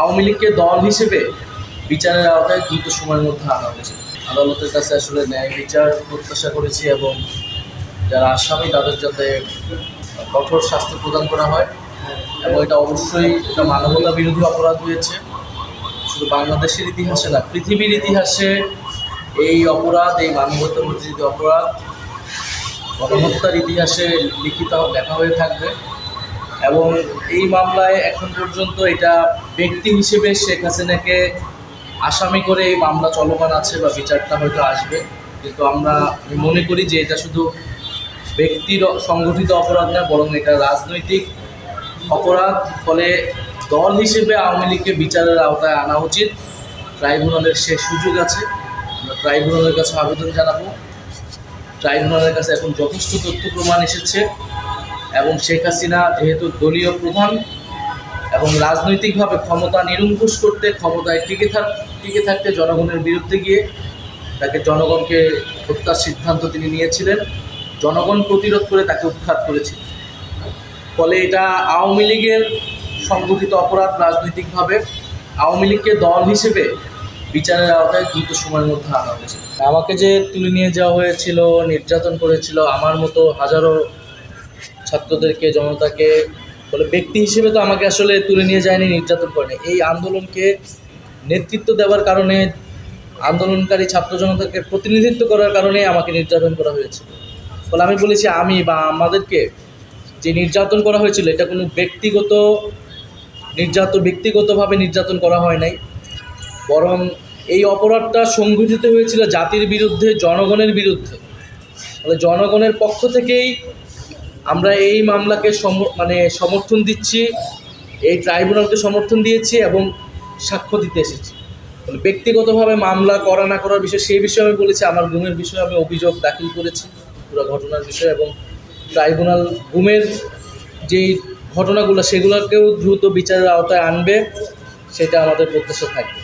আওয়ামী লীগকে দল হিসেবে বিচারের আওতায় দ্রুত সময়ের মধ্যে আনা উচিত আদালতের কাছে আসলে ন্যায় বিচার প্রত্যাশা করেছি এবং যারা আসামি, তাদের যাতে কঠোর শাস্তি প্রদান করা হয় এবং এটা অবশ্যই এটা মানবতা বিরোধী অপরাধ হয়েছে। শুধু বাংলাদেশের ইতিহাসে না, পৃথিবীর ইতিহাসে এই অপরাধ, এই মানবতা বিরোধী অপরাধ গণহত্যার ইতিহাসে লিখিত লেখা হয়ে থাকবে এবং এই মামলায় এখন পর্যন্ত এটা ব্যক্তি হিসেবে শেখ হাসিনাকে আসামি করে এই মামলা চলমান আছে বা বিচারটা হয়তো আসবে। কিন্তু আমরা মনে করি যে এটা শুধু ব্যক্তির সংগঠিত অপরাধ না, বরং এটা রাজনৈতিক অপরাধ। ফলে দল হিসেবে আওয়ামী লীগকে বিচারের আওতায় আনা উচিত। ট্রাইব্যুনালের সে সুযোগ আছে। আমরা ট্রাইব্যুনালের কাছে আবেদন জানাব। ট্রাইব্যুনালের কাছে এখন যথেষ্ট তথ্য প্রমাণ এসেছে এবং শেখ হাসিনা যেহেতু দলীয় প্রধান এবং রাজনৈতিকভাবে ক্ষমতা নিরঙ্কুশ করতে, ক্ষমতায় টিকে থাক, টিকে থাকতে জনগণের বিরুদ্ধে গিয়ে তাকে জনগণকে হত্যার সিদ্ধান্ত তিনি নিয়েছিলেন। জনগণ প্রতিরোধ করে তাকে উৎখাত করেছিল ফলে এটা আওয়ামী লীগের সংগঠিত অপরাধ রাজনৈতিকভাবে আওয়ামী লীগকে দল হিসেবে বিচারের আওতায় দ্রুত সময়ের মধ্যে আনা হয়েছে। আমাকে যে তুলে নিয়ে যাওয়া হয়েছিল, নির্যাতন করেছিল, আমার মতো হাজারো ছাত্রদেরকে, জনতাকে বলে, ব্যক্তি হিসেবে তো আমাকে আসলে তুলে নিয়ে যায়নি, নির্যাতন করেনি। এই আন্দোলনকে নেতৃত্ব দেওয়ার কারণে, আন্দোলনকারী ছাত্র জনতাকে প্রতিনিধিত্ব করার কারণে আমাকে নির্যাতন করা হয়েছে ফলে আমি বলেছি, আমি বা আমাদেরকে যে নির্যাতন করা হয়েছিল, এটা কোনো ব্যক্তিগত নির্যাতন ব্যক্তিগতভাবে নির্যাতন করা হয় নাই। বরং এই অপরাধটা সংঘটিত হয়েছিল জাতির বিরুদ্ধে, জনগণের বিরুদ্ধে। ফলে জনগণের পক্ষ থেকেই আমরা এই মামলাকে সম মানে সমর্থন দিচ্ছি, এই ট্রাইব্যুনালকে সমর্থন দিয়েছি এবং সাক্ষ্য দিতে এসেছি। মানে ব্যক্তিগতভাবে মামলা করা না করার বিষয়ে, সেই বিষয়ে আমি বলেছি, আমার গুমের বিষয়ে আমি অভিযোগ দাখিল করেছি, পুরো ঘটনার বিষয়ে এবং ট্রাইব্যুনাল গুমের যেই ঘটনাগুলো, সেগুলোকেও দ্রুত বিচারের আওতায় আনবে, সেটা আমাদের প্রত্যাশা থাকবে।